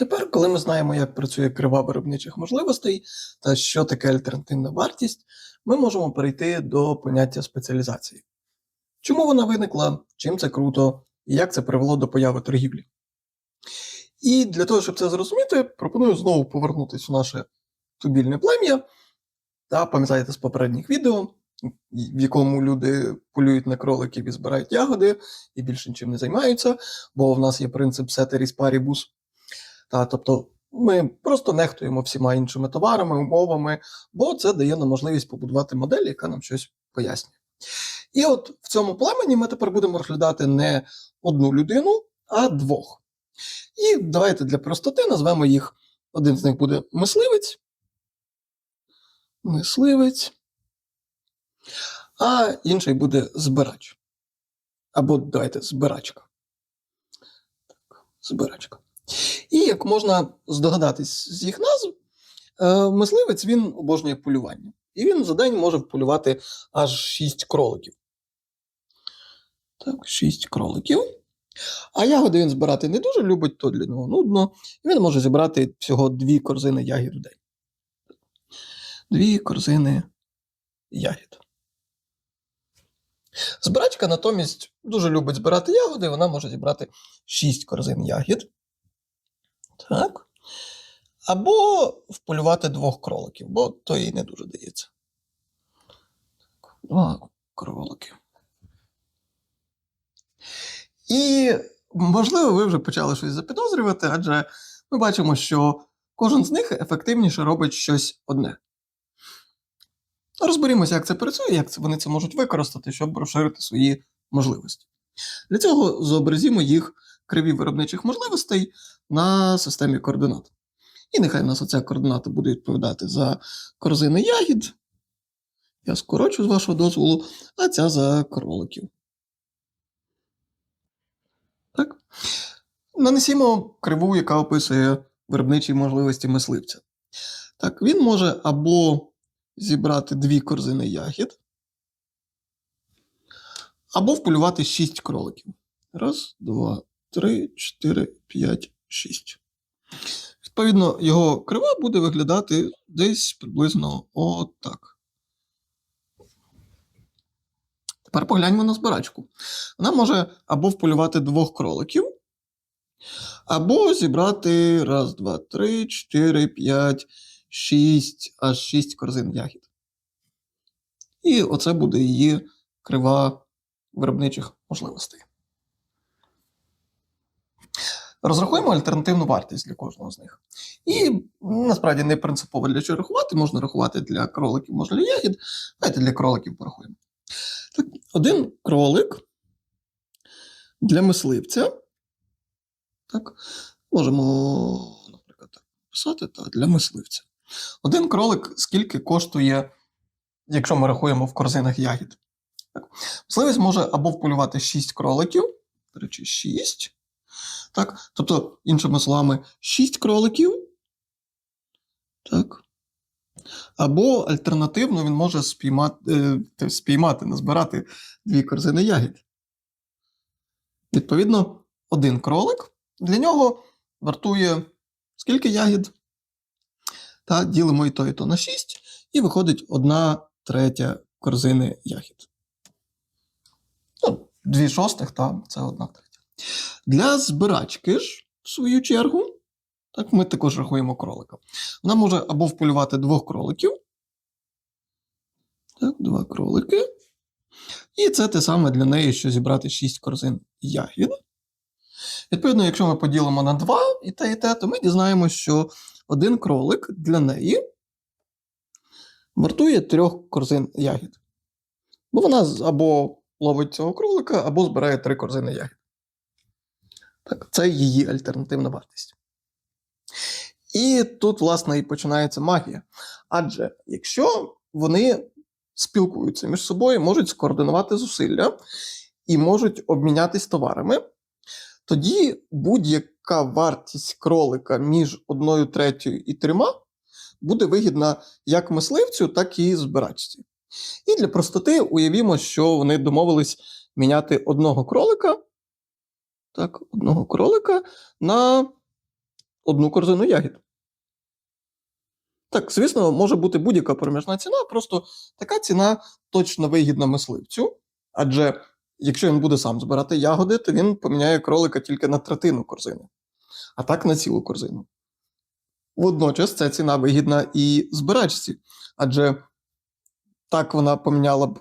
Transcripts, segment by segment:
Тепер, коли ми знаємо, як працює крива виробничих можливостей та що таке альтернативна вартість, ми можемо перейти до поняття спеціалізації. Чому вона виникла, чим це круто і як це привело до появи торгівлі. І для того, щоб це зрозуміти, пропоную знову повернутися в наше тубільне плем'я та пам'ятаєте з попередніх відео, в якому люди полюють на кроликів і збирають ягоди, і більше нічим не займаються, бо в нас є принцип ceteris paribus. Та, тобто ми просто нехтуємо всіма іншими товарами, умовами, бо це дає нам можливість побудувати модель, яка нам щось пояснює. І от в цьому племені ми тепер будемо розглядати не одну людину, а двох. І давайте для простоти назвемо їх. Один з них буде мисливець. Мисливець. А інший буде збирач. Або давайте збирачка. Так, збирачка. І як можна здогадатись з їх назв, е, мисливець він обожнює полювання. І він за день може вполювати аж 6 кроликів. Так, 6 кроликів. А ягоди він збирати не дуже любить, то для нього нудно. Він може зібрати всього дві корзини ягід в день. Дві корзини ягід. Збирачка натомість дуже любить збирати ягоди, вона може зібрати 6 корзин ягід. Так. Або вполювати двох кроликів, бо то їй не дуже дається. Так, Два кролики. І, можливо, ви вже почали щось запідозрювати, адже ми бачимо, що кожен з них ефективніше робить щось одне. Розберімося, як це працює, як вони це можуть використати, щоб розширити свої можливості. Для цього зобразімо їх криві виробничих можливостей на системі координат. І нехай у нас оця координата буде відповідати за корзини ягід. Я скорочу з вашого дозволу, а ця за кроликів. Так. Нанесімо криву, яка описує виробничі можливості мисливця. Так, він може або зібрати дві корзини ягід, або вполювати шість кроликів. Раз, два, три, чотири, п'ять, шість. Відповідно, його крива буде виглядати десь приблизно отак. Тепер погляньмо на збирачку. Вона може або вполювати двох кроликів, або зібрати раз, два, три, чотири, п'ять, шість, аж шість корзин ягід. І оце буде її крива виробничих можливостей. Розрахуємо альтернативну вартість для кожного з них. І насправді не принципово для чого рахувати, можна рахувати для кроликів, можна для ягід. Давайте для кроликів порахуємо. Так, один кролик для мисливця. Так, можемо, наприклад, так писати так, для мисливця. Один кролик скільки коштує, якщо ми рахуємо в корзинах ягід. Так. Мисливець може або вполювати 6 кроликів, до речі, 6. Так, тобто, іншими словами, 6 кроликів. Так. Або альтернативно він може спіймати, е, спіймати, назбирати дві корзини ягід. Відповідно, один кролик для нього вартує скільки ягід? Та ділимо і то, і то на 6, і виходить одна третя корзини ягід. Ну, дві шостих, та це одна третя. Для збирачки ж, в свою чергу, так ми також рахуємо кролика. Вона може або вполювати двох кроликів. Так, два кролики. І це те саме для неї, що зібрати 6 корзин ягід. Відповідно, якщо ми поділимо на 2 і те, і те, то ми дізнаємося, що один кролик для неї вартує трьох корзин ягід. Бо вона або ловить цього кролика, або збирає три корзини ягід. Так, це її альтернативна вартість. І тут, власне, і починається магія. Адже якщо вони спілкуються між собою, можуть скоординувати зусилля і можуть обмінятись товарами, тоді будь-яка вартість кролика між одною третьою і трьома буде вигідна як мисливцю, так і збирачці. І для простоти уявімо, що вони домовились міняти одного кролика, так, одного кролика на одну корзину ягід. Так, звісно, може бути будь-яка проміжна ціна, просто така ціна точно вигідна мисливцю. Адже якщо він буде сам збирати ягоди, то він поміняє кролика тільки на третину корзини, а так на цілу корзину. Водночас ця ціна вигідна і збирачці, адже так вона поміняла б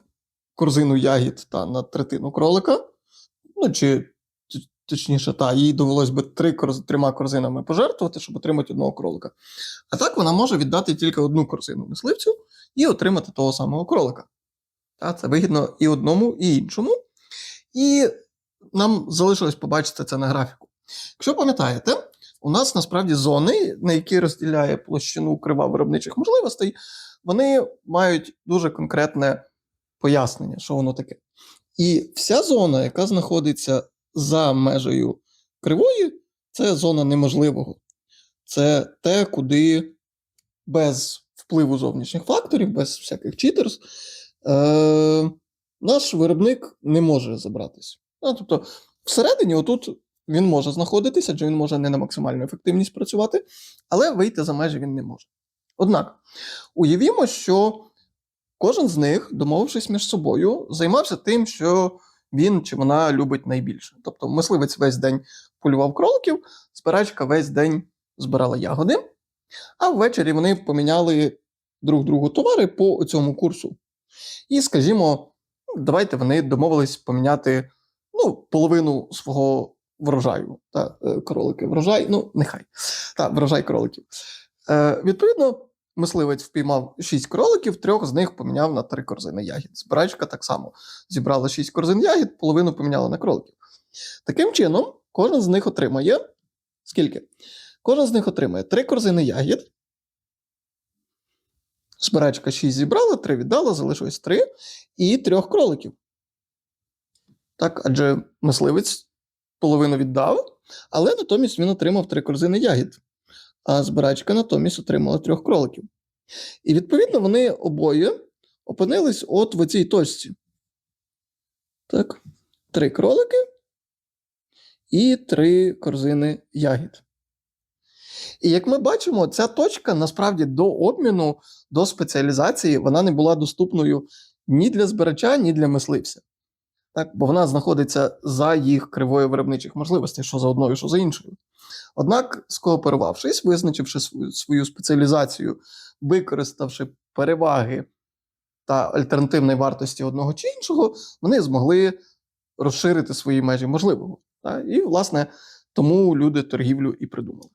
корзину ягід та на третину кролика, ну чи точніше, та, їй довелось би три трьома корзинами пожертвувати, щоб отримати одного кролика. А так вона може віддати тільки одну корзину мисливцю і отримати того самого кролика. Та, це вигідно і одному, і іншому. І нам залишилось побачити це на графіку. Якщо пам'ятаєте, у нас насправді зони, на які розділяє площину крива виробничих можливостей, вони мають дуже конкретне пояснення, що воно таке. І вся зона, яка знаходиться за межею кривої, це зона неможливого. Це те, куди без впливу зовнішніх факторів, без всяких читерс, е, наш виробник не може забратись. Ну, тобто, всередині, отут він може знаходитися, адже він може не на максимальну ефективність працювати, але вийти за межі він не може. Однак, уявімо, що кожен з них, домовившись між собою, займався тим, що він чи вона любить найбільше. Тобто, мисливець весь день полював кроликів, збирачка весь день збирала ягоди, а ввечері вони поміняли друг другу товари по цьому курсу. І, скажімо, давайте вони домовились поміняти ну, половину свого врожаю. Та, е, кролики врожай, ну, нехай. Та, врожай кроликів. Е, відповідно, мисливець впіймав 6 кроликів, трьох з них поміняв на 3 корзини ягід. Збирачка так само зібрала 6 корзин ягід, половину поміняла на кроликів. Таким чином, кожен з них отримає скільки? Кожен з них отримає 3 корзини ягід. Збирачка 6 зібрала, 3 віддала, залишилось 3 і трьох кроликів. Так, адже мисливець половину віддав, але натомість він отримав 3 корзини ягід, а збирачка натомість отримала трьох кроликів. І відповідно вони обоє опинились от в цій точці. Так, три кролики і три корзини ягід. І як ми бачимо, ця точка насправді до обміну, до спеціалізації, вона не була доступною ні для збирача, ні для мисливця. Так, бо вона знаходиться за їх кривою виробничих можливостей, що за одною, що за іншою. Однак, скооперувавшись, визначивши свою, спеціалізацію, використавши переваги та альтернативної вартості одного чи іншого, вони змогли розширити свої межі можливого. Так? І, власне, тому люди торгівлю і придумали.